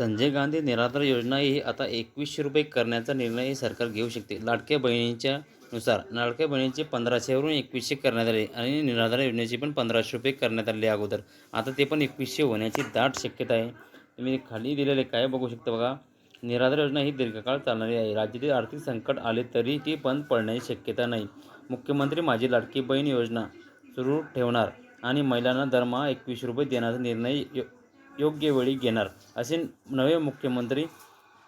संजय गांधी निराधार योजना ही आता एकवीसशे रुपये करण्याचा निर्णय सरकार घेऊ शकते. लाडक्या बहिणीच्या नुसार लाडक्या बहिणीचे पंधराशेवरून एकवीसशे करण्यात आले आणि निराधार योजनेचे पण पंधराशे रुपये करण्यात आले अगोदर. आता ते पण एकवीसशे होण्याची दाट शक्यता आहे. तुम्ही खाली दिलेले काय बघू शकता बघा. निराधार योजना ही दीर्घकाळ चालणारी आहे. राज्यातील आर्थिक संकट आले तरी ती बंद पडण्याची शक्यता नाही. मुख्यमंत्री माझी लाडकी बहीण योजना सुरू ठेवणार आणि महिलांना दरमहा एकवीसशे रुपये देण्याचा निर्णय यो योग्य वेळी घेणार असे नवे मुख्यमंत्री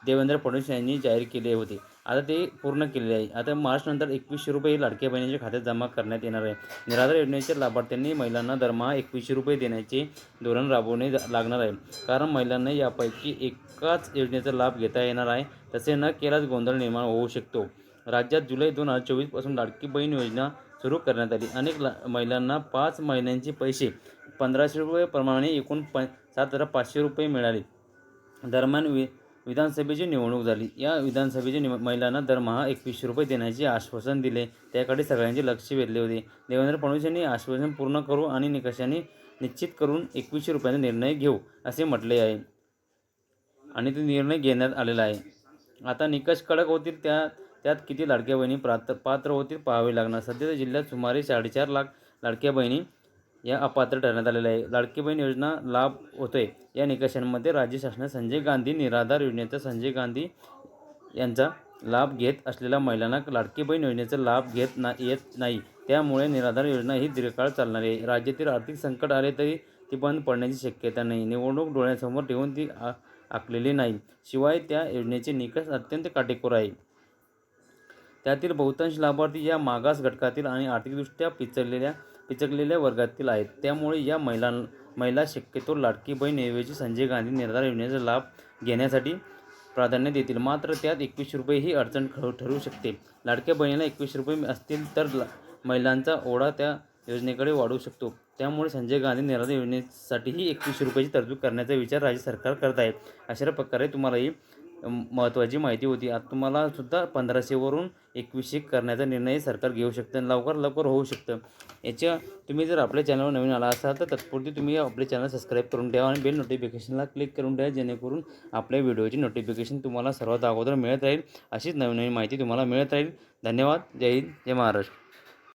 देवेंद्र फडणवीस यांनी जाहीर केले होते. आता ते पूर्ण केलेले आहे. आता मार्चनंतर एकवीसशे रुपये लाडक्या बहिणीच्या खात्यात जमा करण्यात येणार आहे. निराधार योजनेच्या लाभार्थ्यांनी महिलांना दरमहा एकवीसशे रुपये देण्याचे धोरण राबवणे जा- लागणार आहे. कारण महिलांना यापैकी एकाच योजनेचा लाभ घेता येणार आहे. तसे न केल्यास गोंधळ निर्माण होऊ शकतो. राज्यात जुलै दोन हजार चोवीसपासून लाडकी बहीण योजना सुरू करण्यात आली. अनेक ला महिलांना पाच महिन्यांचे पैसे पंधराशे रुपये प्रमाणे एकूण प सात हजार पाचशे रुपये मिळाले. दरम्यान वि विधानसभेची निवडणूक झाली. या विधानसभेची निव महिलांना दरमहा एकवीसशे रुपये देण्याचे आश्वासन दिले. त्याकडे सगळ्यांचे लक्ष वेधले होते. देवेंद्र फडणवीस यांनी आश्वासन पूर्ण करू आणि निकषाने निश्चित करून एकवीसशे रुपयांचा निर्णय घेऊ असे म्हटले आहे. आणि ते निर्णय घेण्यात आलेला आहे. आता निकष कडक होतील त्या त्यात किती लाडक्या बहिणी प्रात पात्र होतील पाहावे लागणार. सध्याच्या जिल्ह्यात सुमारे साडेचार लाख लाडक्या बहिणी या अपात्र ठरण्यात आलेलं आहे. लाडकी बहीण योजना लाभ होतोय. या निकषांमध्ये राज्य शासनाने संजय गांधी निराधार योजनेचा संजय गांधी यांचा लाभ घेत असलेल्या महिलांना लाडकी बहीण योजनेचा लाभ घेत ना येत नाही. त्यामुळे निराधार योजना ही दीर्घकाळ चालणार आहे. राज्यातील आर्थिक संकट आले तरी ती बंद पडण्याची शक्यता नाही. निवडणूक डोळ्यासमोर ठेवून ती आ आखलेली नाही. शिवाय त्या योजनेचे निकष अत्यंत काटेकोर आहे. त्यातील बहुतांश लाभार्थी या मागास घटकातील आणि आर्थिकदृष्ट्या पिचकलेल्या पिचकलेल्या वर्गातील आहेत. त्यामुळे या महिलां महिला शक्यतो लाडकी बहीण ऐवजी संजय गांधी निर्धार योजनेचा लाभ घेण्यासाठी प्राधान्य देतील. मात्र त्यात एकवीसशे रुपये ही अडचण ठरू ठरू शकते. लाडक्या बहिणीला एकवीस रुपये असतील तर महिलांचा ओढा त्या योजनेकडे वाढू शकतो. त्यामुळे संजय गांधी निराधार योजनेसाठीही एकवीसशे रुपयाची तरतूद करण्याचा विचार राज्य सरकार करत आहे. अशा प्रकारे तुम्हाला ही महत्त्वाची माहिती होती. आता तुम्हाला सुद्धा पंधराशेवरून एकवीसशे करण्याचा निर्णय सरकार घेऊ शकतं आणि लवकर लवकर होऊ शकतं. याच्या तुम्ही जर आपल्या चॅनलवर नवीन आला असाल तर तत्पुरती तुम्ही आपले चॅनल सबस्क्राईब करून ठेवा आणि बेल नोटिफिकेशनला क्लिक करून ठेवा जेणेकरून आपल्या व्हिडिओची नोटिफिकेशन तुम्हाला सर्वात अगोदर मिळत राहील. अशीच नवीन नवीन माहिती तुम्हाला मिळत राहील. धन्यवाद. जय हिंद. जय महाराष्ट्र.